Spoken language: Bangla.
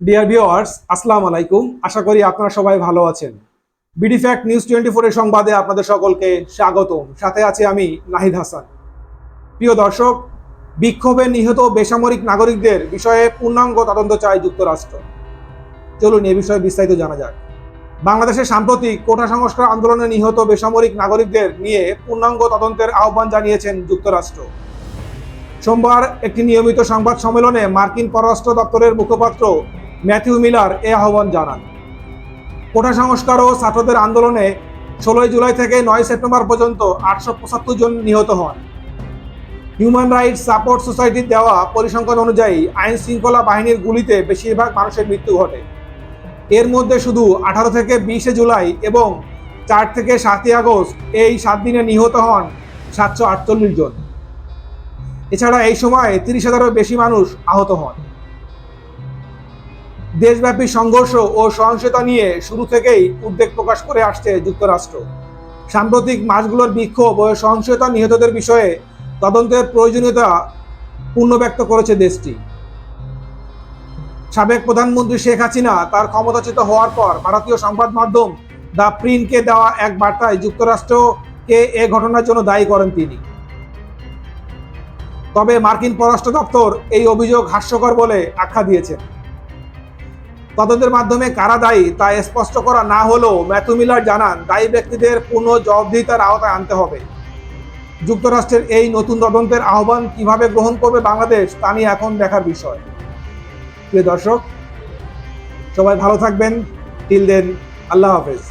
ডিয়ার ভিওয়ার্স আসসালামু আলাইকুম। আশা করি আপনারা সবাই ভালো আছেন। বিডি ফ্যাক্ট নিউজ টোয়েন্টি ফোরের সংবাদে আপনাদের সকলকে স্বাগতম। সাথে আছে আমি নাহিদ হাসান। প্রিয় দর্শক, বিক্ষোভে নিহত বেসামরিক নাগরিকদের বিষয়ে পূর্ণাঙ্গ তদন্ত চায় যুক্তরাষ্ট্র। চলুন এ বিষয়ে বিস্তারিত জানা যাক। বাংলাদেশের সাম্প্রতিক কোটা সংস্কার আন্দোলনে নিহত বেসামরিক নাগরিকদের নিয়ে পূর্ণাঙ্গ তদন্তের আহ্বান জানিয়েছেন যুক্তরাষ্ট্র। সোমবার একটি নিয়মিত সংবাদ সম্মেলনে মার্কিন পররাষ্ট্র দপ্তরের মুখপাত্র ম্যাথিউ মিলার এ আহ্বান জানান। কোটা সংস্কার ও ছাত্রদের আন্দোলনে ষোলোই জুলাই থেকে নয় সেপ্টেম্বর পর্যন্ত আটশো পঁচাত্তর জন নিহত হন। হিউম্যান রাইটস সাপোর্ট সোসাইটির দেওয়া পরিসংখ্যান অনুযায়ী আইন শৃঙ্খলা বাহিনীর গুলিতে বেশিরভাগ মানুষের মৃত্যু ঘটে। এর মধ্যে শুধু আঠারো থেকে বিশে জুলাই এবং চার থেকে সাতই আগস্ট এই সাত দিনে নিহত হন সাতশো আটচল্লিশ জন। এছাড়া এই সময় তিরিশ হাজারেরও বেশি মানুষ আহত হন। দেশব্যাপী সংঘর্ষ ও সহিংসতা নিয়ে শুরু থেকেই উদ্বেগ প্রকাশ করে আসছে যুক্তরাষ্ট্র। সাম্প্রতিক মাসগুলোর বিক্ষোভ ও সহিংসতা নিহতদের বিষয়ে তদন্তের প্রয়োজনীয়তা পূর্ণ ব্যক্ত করেছে দেশটি। সাবেক প্রধানমন্ত্রী শেখ হাসিনা তার ক্ষমতাচ্যুত হওয়ার পর ভারতীয় সংবাদ মাধ্যম দ্য প্রিন্টকে দেওয়া এক বার্তায় যুক্তরাষ্ট্রকে এ ঘটনার জন্য দায়ী করেন তিনি। তবে মার্কিন পররাষ্ট্র দপ্তর এই অভিযোগ হাস্যকর বলে আখ্যা দিয়েছেন তদন্তের মাধ্যমে কারা দায়ী তা স্পষ্ট করা না হলেও ম্যাথু মিলার জানান, দায়ী ব্যক্তিদের পূর্ণ জবাবদিহিতার আওতায় আনতে হবে। যুক্তরাষ্ট্রের এই নতুন তদন্তের আহ্বান কীভাবে গ্রহণ করবে বাংলাদেশ, তা নিয়ে এখন দেখার বিষয়। প্রিয় দর্শক, সবাই ভালো থাকবেন। টিল দেন আল্লাহ হাফেজ।